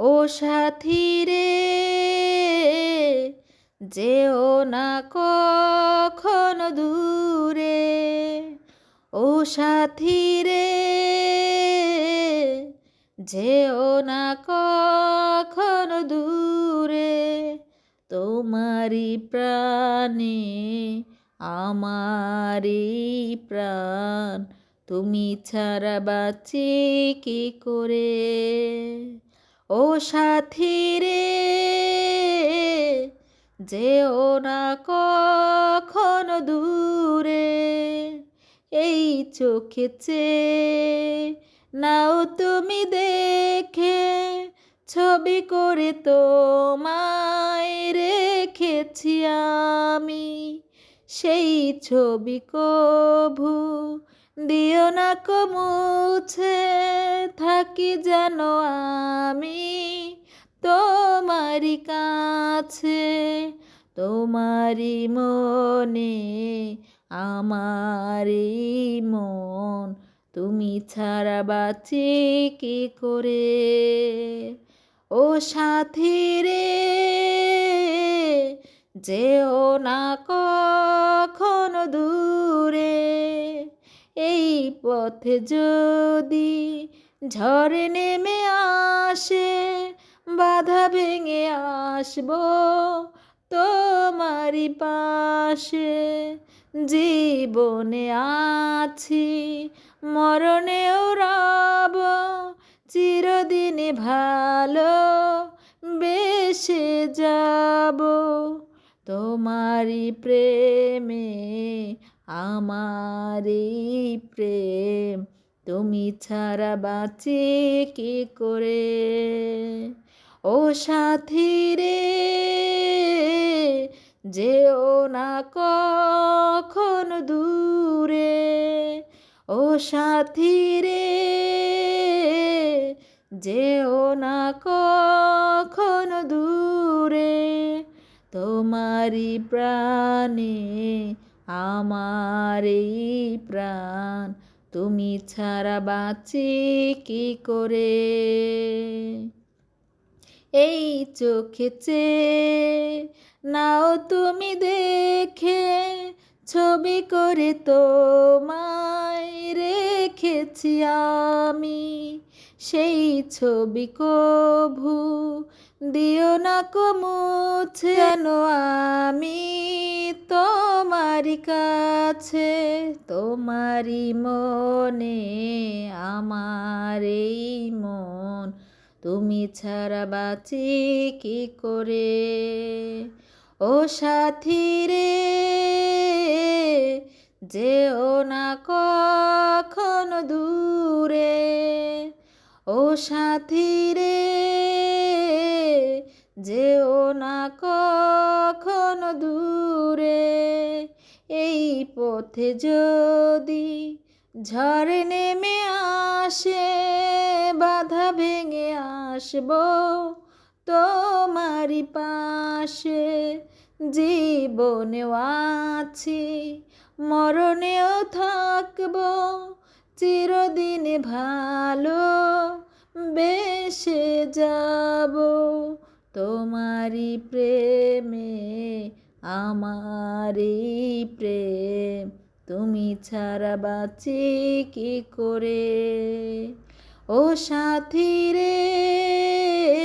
ও সাথী রে, যেও না কখনো দূরে। ও সাথী রে, যেও না কখনো দূরে। তোমারই প্রাণে আমারই প্রাণ, তুমি ছাড়া বাঁচি কি করে? ও সাথী রে, যেও না কখনো দূরে, এই চোখে চেয়ে নাও তুমি দেখে, ছবি করে তোমায় রেখেছি আমি, সেই ছবি কভু দিও না কমুছে থাকি যেন আমি তোমারই কাছে তোমারই মনে আমারই মন, তুমি ছাড়া বাঁচি কি করে? ও সাথী রে, যেও না কখনো দূরে এই পথে যদি ঝড়ে নেমে আসে, বাধা ভেঙে আসব তোমারই পাশে। জীবনে আছি, মরণেও রব, চিরদিনে ভালো বেসে যাব। তোমারই প্রেমে আমারই প্রেম, তুমি ছাড়া বাঁচি কি করে? ও সাথী রে, যেও না কখন দূরে। ও সাথী রে, যেও না কখন দূরে। তোমারই প্রাণে আমার এই প্রাণ তুমি ছাড়া বাঁচি কি করে? এই চোখে নাও তুমি দেখে ছবি করে তোমায় রেখেছি আমি। সেই ছবি কভু দিও না কমুছে যেন আমি তোমারই কাছে তোমারি মনে আমার এই মন। তুমি ছাড়া বাঁচি কি করে? ও সাথী রে, যেও না কখনো দূরে। ও সাথী রে যেও না কখনো দূরে, এই পথে যদি ঝড় নেমে আসে, বাধা ভেঙে আসব তোমারই পাশে। জীবনেও আছি, মরণেও থাকব, চিরদিন ভালো বেসে যাব। তোমারই প্রেমে আমারি প্রেম। তুমি ছাড়া বাঁচি কি করে? ও সাথী রে